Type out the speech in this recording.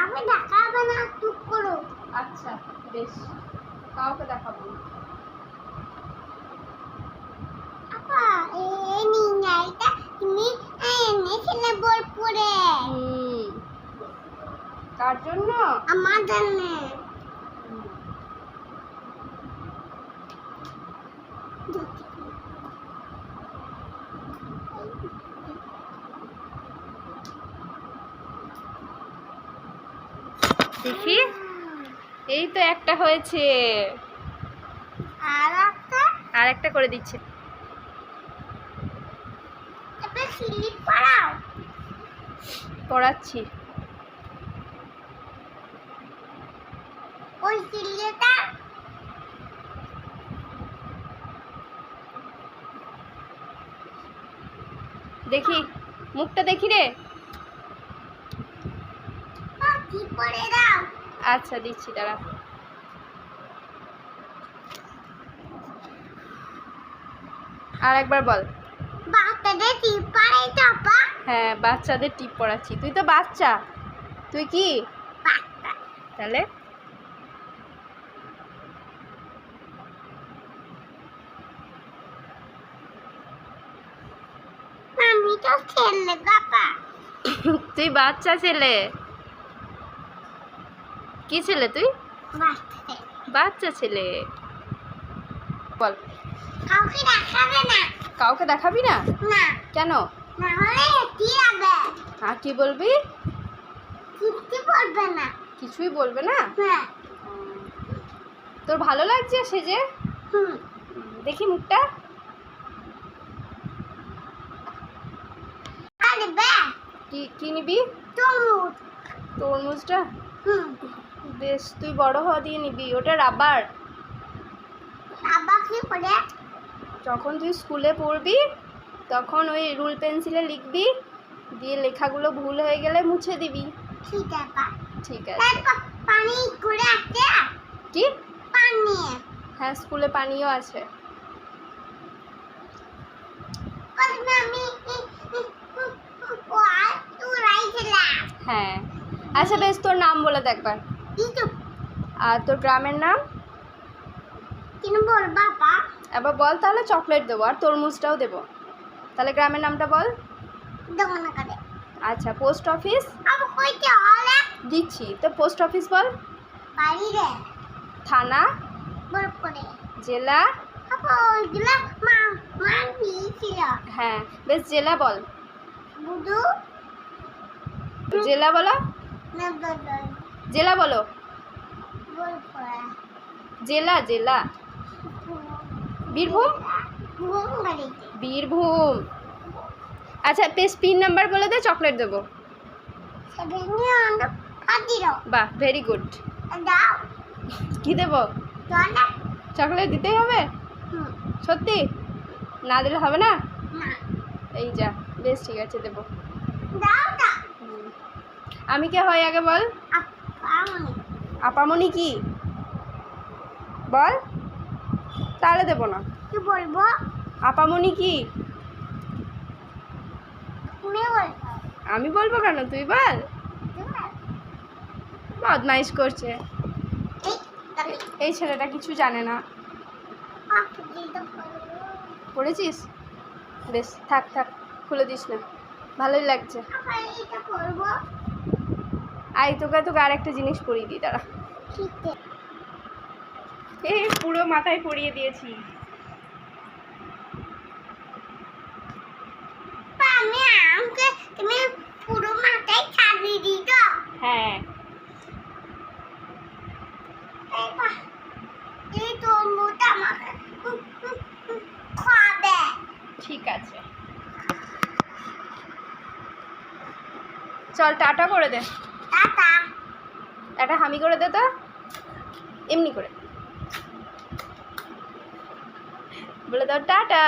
আমি দেখাবে না চুপ করো। আচ্ছা বেশ। কাউকে দেখাবো কার জন্য? আমার জন্য দেখি। এই তো একটা হয়েছে। আর একটা? আর একটা করে দিচ্ছে। পড়াচ্ছি দেখি মুখটা দেখি রে। আচ্ছা দিচ্ছি দাঁড়া। আর একবার বল। বাচ্চাদের তো হ্যাঁ বাচ্চাদের টিপ পড়াচ্ছি তুই তো বাচ্চা। তুই কি? তাহলে আমি তো ছেলে বাবা তুই বাচ্চা ছেলে? কি ছেলে তুই? বাচ্চা। ছেলে। বল। কাউকে দেখাবে না। কাউকে দেখাবি না? না। কেন? হ্যাঁ কি বলবি? বলবে না। কিছুই বলবে না? হ্যাঁ। তোর ভালো লাগছে সেজে হুম দেখি মুখটা আরে বে কি কি নিবি? তরমুজ। তরমুজটা? বেশ তুই বড় হওয়া দিয়ে নিবি। ওটা রাবার। বাবা কি করে? যখন তুই স্কুলে পড়বি তখন ওই রুল পেন্সিলে লিখবি দিয়ে লেখাগুলো ভুল হয়ে গেলে মুছে দিবি। ঠিক আছে। ঠিক আছে। পানি করে আছে কি? পানি হ্যাঁ স্কুলে পানিও আছে। আমি হ্যাঁ। আচ্ছা বেশ তোর নাম বলে দেখ একবার। আর তোর গ্রামের নাম? বল এবার বল তাহলে চকলেট দেবো আর তরমুজটাও দেবো। তাহলে গ্রামের নামটা বল। আচ্ছা পোস্ট অফিস? দিচ্ছি। তো পোস্ট অফিস বল। থানা? জেলা? হ্যাঁ বেশ জেলা বল। জেলা বলো। জেলা বলো। জেলা জেলা। বীরভূম? বীরভূম। আচ্ছা বেশ পিন নাম্বার বলে দে চকলেট দেবো। বাহ ভেরি গুড। কি দেবো? চকলেট দিতেই হবে? সত্যি? না দিলে হবে না? না। এই যা। বেশ ঠিক আছে দেবো। আমি কে হয় আগে বল? আপামনি। কি? বল। তাহলে দেবো না। কি বলব? আপামনি কি? আমি বলব কেন? তুই বল। বদমাইশ করছে। এই ছেলেটা কিছু জানে না। পড়েছিস? বেশ থাক থাক। খুলে দিস না। ভালোই লাগছে। আই তোকে তোকে আর একটা জিনিস পরিয়ে দিই, দাঁড়া। এই পুরো মাথায় পরিয়ে দিয়েছি। হ্যাঁ। এই তো মোটা আমাকে খাবে ঠিক আছে চল টাটা করে দে। টাটা। একটা হামি করে দে তো। এমনি করে। বলে দাও টাটা।